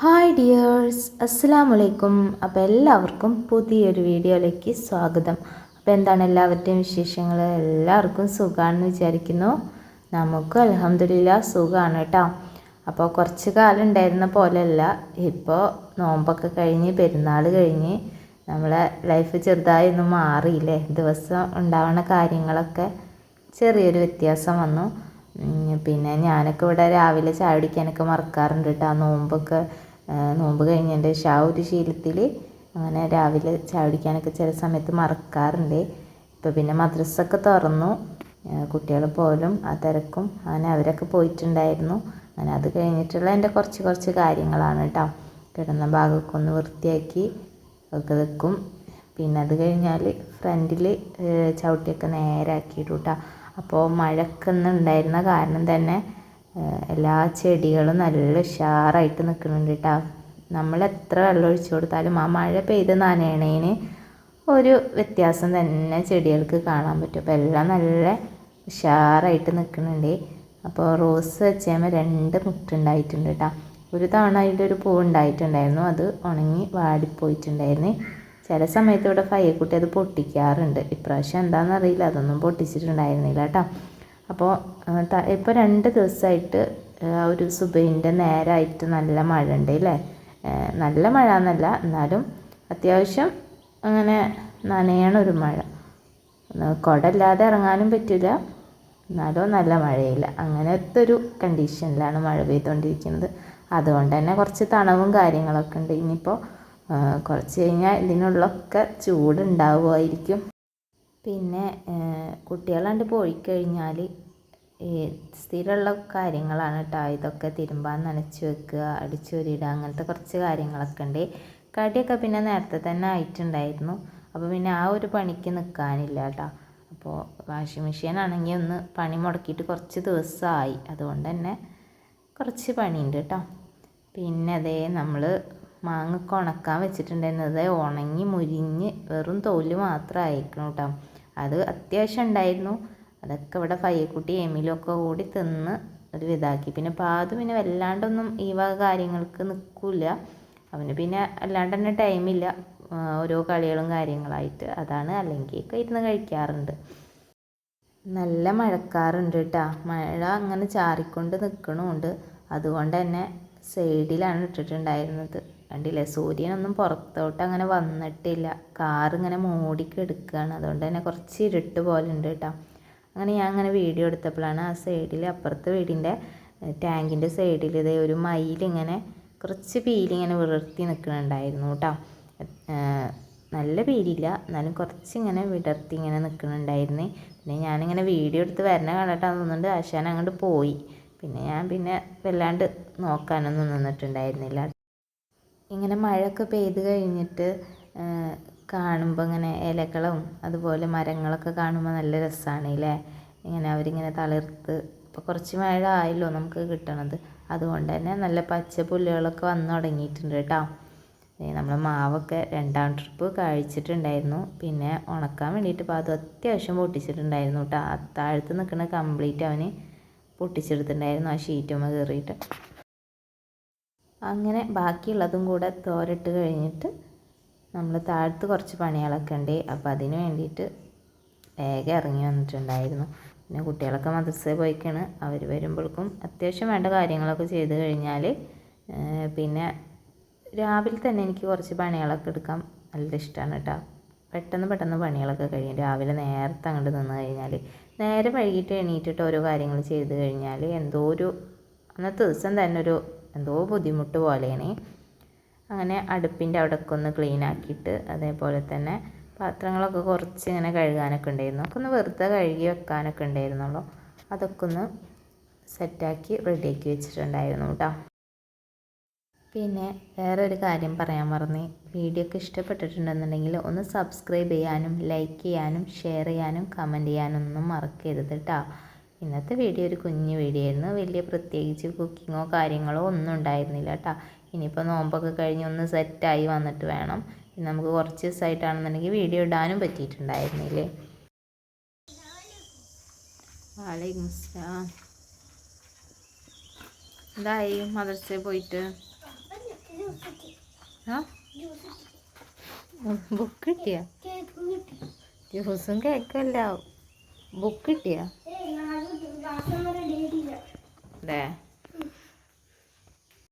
Hi dears അസ്സാം വലൈക്കും അപ്പോൾ എല്ലാവർക്കും പുതിയൊരു വീഡിയോയിലേക്ക് സ്വാഗതം. അപ്പോൾ എന്താണ് എല്ലാവരുടെയും വിശേഷങ്ങൾ? എല്ലാവർക്കും സുഖമാണെന്ന് വിചാരിക്കുന്നു. നമുക്ക് അലഹമില്ല സുഖമാണ് കേട്ടോ. അപ്പോൾ കുറച്ച് കാലം ഉണ്ടായിരുന്ന പോലെയല്ല. ഇപ്പോൾ നോമ്പൊക്കെ കഴിഞ്ഞ് പെരുന്നാൾ കഴിഞ്ഞ് നമ്മളെ ലൈഫ് ചെറുതായി ഒന്നും മാറിയില്ലേ? ദിവസം ഉണ്ടാവുന്ന കാര്യങ്ങളൊക്കെ ചെറിയൊരു വ്യത്യാസം വന്നു. പിന്നെ ഞാനൊക്കെ ഇവിടെ രാവിലെ ചായ കുടിക്കാനൊക്കെ മറക്കാറുണ്ട് കേട്ടോ. ആ നോമ്പൊക്കെ നോമ്പ് കഴിഞ്ഞതിന്റെ ശേഷം ആ ഒരു ശീലത്തിൽ അങ്ങനെ രാവിലെ ചായ കുടിക്കാനൊക്കെ ചില സമയത്ത് മറക്കാറുണ്ട്. ഇപ്പോൾ പിന്നെ മദ്രസൊക്കെ തുറന്നു. കുട്ടികൾ പോലും ആ തിരക്കും അങ്ങനെ അവരൊക്കെ പോയിട്ടുണ്ടായിരുന്നു. അങ്ങനെ അത് കഴിഞ്ഞിട്ടുള്ള എന്റെ കുറച്ച് കുറച്ച് കാര്യങ്ങളാണ് കേട്ടോ. കിടന്ന ഭാഗമൊക്കെ ഒന്ന് വൃത്തിയാക്കി ഒക്കെ വെക്കും. പിന്നെ അത് കഴിഞ്ഞാൽ ഫ്രണ്ടിൽ ചവിട്ടിയൊക്കെ നേരാക്കിയിട്ടു കേട്ടോ അപ്പോൾ മഴക്കൊന്ന് ഉണ്ടായിരുന്ന കാരണം തന്നെ എല്ലാ ചെടികളും നല്ല ഉഷാറായിട്ട് നിൽക്കുന്നുണ്ട് കേട്ടോ നമ്മൾ എത്ര വെള്ളം ഒഴിച്ചു കൊടുത്താലും ആ മഴ പെയ്ത് നനയണേന് ഒരു വ്യത്യാസം തന്നെ ചെടികൾക്ക് കാണാൻ പറ്റും. അപ്പോൾ എല്ലാം നല്ല ഉഷാറായിട്ട് നിൽക്കുന്നുണ്ട്. അപ്പോൾ റോസ് വെച്ചാൽ രണ്ട് മുട്ടുണ്ടായിട്ടുണ്ട് കേട്ടോ ഒരു തവണ അതിന്റെ ഒരു പൂ ഉണ്ടായിട്ടുണ്ടായിരുന്നു അത് ഉണങ്ങി വാടിപ്പോയിട്ടുണ്ടായിരുന്നു. ചില സമയത്ത് ഇവിടെ ഫയ്യക്കുട്ടി അത് പൊട്ടിക്കാറുണ്ട്. ഇപ്രാവശ്യം എന്താണെന്നറിയില്ല അതൊന്നും പൊട്ടിച്ചിട്ടുണ്ടായിരുന്നില്ല കേട്ടോ. അപ്പോൾ ഇപ്പോൾ രണ്ട് ദിവസമായിട്ട് ഒരു സുബൈന്റെ നേരമായിട്ട് നല്ല മഴ ഉണ്ട് അല്ലേ നല്ല മഴ എന്നല്ല എന്നാലും അത്യാവശ്യം അങ്ങനെ നനയണ ഒരു മഴ. കുടല്ലാതെ ഇറങ്ങാനും പറ്റില്ല എന്നാലും നല്ല മഴയില്ല. അങ്ങനത്തെ ഒരു കണ്ടീഷനിലാണ് മഴ പെയ്തുകൊണ്ടിരിക്കുന്നത്. അതുകൊണ്ട് തന്നെ കുറച്ച് തണവും കാര്യങ്ങളൊക്കെ ഉണ്ട്. ഇനിയിപ്പോൾ കുറച്ച് കഴിഞ്ഞാൽ ഇതിനുള്ളൊക്കെ ചൂടുണ്ടാവുമായിരിക്കും പിന്നെ കുട്ടികളാണ്ട് പോയി കഴിഞ്ഞാൽ സ്ഥിരമുള്ള കാര്യങ്ങളാണ് കേട്ടോ ഇതൊക്കെ തിരുമ്പാൻ നനച്ച് വെക്കുക അടിച്ചൊരിടുക അങ്ങനത്തെ കുറച്ച് കാര്യങ്ങളൊക്കെ ഉണ്ട് കടിയൊക്കെ പിന്നെ നേരത്തെ തന്നെ ആയിട്ടുണ്ടായിരുന്നു. അപ്പോൾ പിന്നെ ആ ഒരു പണിക്ക് നിൽക്കാനില്ല കേട്ടോ അപ്പോൾ വാഷിംഗ് മെഷീൻ ആണെങ്കിൽ ഒന്ന് പണി മുടക്കിയിട്ട് കുറച്ച് ദിവസമായി അതുകൊണ്ട് തന്നെ കുറച്ച് പണിയുണ്ട് കേട്ടോ പിന്നെ അതേ നമ്മൾ മാങ്ങൊക്കെ ഉണക്കാൻ വെച്ചിട്ടുണ്ടായിരുന്നത്. ഉണങ്ങി മുരിഞ്ഞ് വെറും തോൽ മാത്രം അയക്കണം കേട്ടോ അത് അത്യാവശ്യം ഉണ്ടായിരുന്നു. അതൊക്കെ ഇവിടെ പയ്യക്കുട്ടി എമിലൊക്കെ കൂടി തിന്ന് ഒരു ഇതാക്കി. പിന്നെ പാതു പിന്നെ വല്ലാണ്ടൊന്നും ഈ വക കാര്യങ്ങൾക്ക് നിൽക്കില്ല. അവന് പിന്നെ അല്ലാണ്ട് തന്നെ ടൈമില്ല ഓരോ കളികളും കാര്യങ്ങളായിട്ട്. അതാണ് അല്ലെങ്കിൽ ഒക്കെ ഇരുന്ന് കഴിക്കാറുണ്ട്. നല്ല മഴക്കാറുണ്ട് കേട്ടോ മഴ അങ്ങനെ ചാറിക്കൊണ്ട് നിൽക്കണമുണ്ട് അതുകൊണ്ട് തന്നെ സൈഡിലാണ് ഇട്ടിട്ടുണ്ടായിരുന്നത്. കണ്ടില്ലേ? സൂര്യനൊന്നും പുറത്തോട്ട് അങ്ങനെ വന്നിട്ടില്ല. കാറിങ്ങനെ മൂടിക്കെടുക്കുകയാണ് അതുകൊണ്ട് തന്നെ കുറച്ച് ഇരുട്ട് പോലെ ഉണ്ട് കേട്ടോ. അങ്ങനെ ഞാൻ അങ്ങനെ വീഡിയോ എടുത്തപ്പോഴാണ് ആ സൈഡിൽ അപ്പുറത്തെ വീടിന്റെ ടാങ്കിന്റെ സൈഡിൽ ഇതേ ഒരു മയിലിങ്ങനെ കുറച്ച് പീലിങ്ങനെ വിടർത്തി നിൽക്കുന്നുണ്ടായിരുന്നു കേട്ടോ. നല്ല പീലില്ല. എന്നാലും കുറച്ചിങ്ങനെ വിടർത്തി ഇങ്ങനെ നിൽക്കുന്നുണ്ടായിരുന്നേ. പിന്നെ ഞാനിങ്ങനെ വീഡിയോ എടുത്ത് വരണ കണ്ടിട്ടാന്ന് തോന്നുന്നുണ്ട് ആശാൻ അങ്ങോട്ട് പോയി. പിന്നെ ഞാൻ പിന്നെ വല്ലാണ്ട് നോക്കാനൊന്നും നിന്നിട്ടുണ്ടായിരുന്നില്ല. ഇങ്ങനെ മഴയൊക്കെ പെയ്ത് കഴിഞ്ഞിട്ട് കാണുമ്പോൾ ഇങ്ങനെ ഇലകളും അതുപോലെ മരങ്ങളൊക്കെ കാണുമ്പോൾ നല്ല രസമാണ് അല്ലേ ഇങ്ങനെ അവരിങ്ങനെ തളിർത്ത്. ഇപ്പോൾ കുറച്ച് മഴ ആയല്ലോ നമുക്ക് കിട്ടണത്. അതുകൊണ്ട് തന്നെ നല്ല പച്ച പുല്ലുകളൊക്കെ വന്നു തുടങ്ങിയിട്ടുണ്ട് കേട്ടോ നമ്മൾ മാവൊക്കെ രണ്ടാം ട്രിപ്പ് കഴിച്ചിട്ടുണ്ടായിരുന്നു. പിന്നെ ഉണക്കാൻ വേണ്ടിയിട്ട് അത് അത്യാവശ്യം പൊട്ടിച്ചിട്ടുണ്ടായിരുന്നു കേട്ടോ അത്താഴത്ത് താഴത്ത് നിൽക്കുന്ന കംപ്ലീറ്റ് അവന് പൊട്ടിച്ചെടുത്തിട്ടുണ്ടായിരുന്നു ആ ഷീറ്റുമ്മ കയറിയിട്ട്. അങ്ങനെ ബാക്കിയുള്ളതും കൂടെ തോരട്ട് കഴിഞ്ഞിട്ട് നമ്മൾ താഴത്ത് കുറച്ച് പണികളൊക്കെ ഉണ്ട്. അപ്പോൾ അതിന് വേണ്ടിയിട്ട് വേഗം ഇറങ്ങി വന്നിട്ടുണ്ടായിരുന്നു. പിന്നെ കുട്ടികളൊക്കെ മദ്രസയിൽ പോയിക്കാണ്. അവർ വരുമ്പോഴേക്കും അത്യാവശ്യം വേണ്ട കാര്യങ്ങളൊക്കെ ചെയ്ത് കഴിഞ്ഞാൽ പിന്നെ രാവിലെ തന്നെ എനിക്ക് കുറച്ച് പണികളൊക്കെ എടുക്കാൻ നല്ല ഇഷ്ടമാണ് കേട്ടോ. പെട്ടെന്ന് പെട്ടെന്ന് പണികളൊക്കെ കഴിയും. രാവിലെ നേരത്തെ അങ്ങോട്ട് നിന്ന് കഴിഞ്ഞാൽ നേരെ വൈകിട്ട് എണീറ്റിട്ട് ഓരോ കാര്യങ്ങൾ ചെയ്ത് കഴിഞ്ഞാൽ എന്തോ ഒരു അന്നത്തെ ദിവസം തന്നെ ഒരു എന്തോ ബുദ്ധിമുട്ട് പോലെയാണ്. അങ്ങനെ അടുപ്പിന്റെ അവിടെയൊക്കെ ഒന്ന് ക്ലീൻ ആക്കിയിട്ട് അതേപോലെ തന്നെ പാത്രങ്ങളൊക്കെ കുറച്ച് ഇങ്ങനെ കഴുകാനൊക്കെ ഉണ്ടായിരുന്നു. ഒക്കെ ഒന്ന് വെറുതെ കഴുകി വെക്കാനൊക്കെ ഉണ്ടായിരുന്നുള്ളൂ. അതൊക്കെ ഒന്ന് സെറ്റാക്കി റെഡിയാക്കി വെച്ചിട്ടുണ്ടായിരുന്നു കേട്ടോ പിന്നെ വേറെ ഒരു കാര്യം പറയാൻ മറന്നു. വീഡിയോ ഒക്കെ ഇഷ്ടപ്പെട്ടിട്ടുണ്ടെന്നുണ്ടെങ്കിൽ ഒന്ന് സബ്സ്ക്രൈബ് ചെയ്യാനും ലൈക്ക് ചെയ്യാനും ഷെയർ ചെയ്യാനും കമന്റ് ചെയ്യാനും ഒന്നും മറക്കരുത് കേട്ടോ ഇന്നത്തെ വീഡിയോ ഒരു കുഞ്ഞു വീഡിയോ ആയിരുന്നു. വലിയ പ്രത്യേകിച്ച് കുക്കിങ്ങോ കാര്യങ്ങളോ ഒന്നും ഉണ്ടായിരുന്നില്ല കേട്ടോ. ഇനിയിപ്പോൾ നോമ്പൊക്കെ കഴിഞ്ഞ് ഒന്ന് സെറ്റായി വന്നിട്ട് വേണം. പിന്നെ നമുക്ക് കുറച്ച് ദിവസമായിട്ടാണെന്നുണ്ടെങ്കിൽ വീഡിയോ ഇടാനും പറ്റിയിട്ടുണ്ടായിരുന്നില്ലേ? വാലൈക്കും അസ്സലാം എന്തായി മദർസയിൽ പോയിട്ട്? ആ? ബുക്ക് കിട്ടിയ? ജ്യൂസും കേക്കല്ല. എല്ലാം ബുക്ക് കിട്ടിയ? അതെ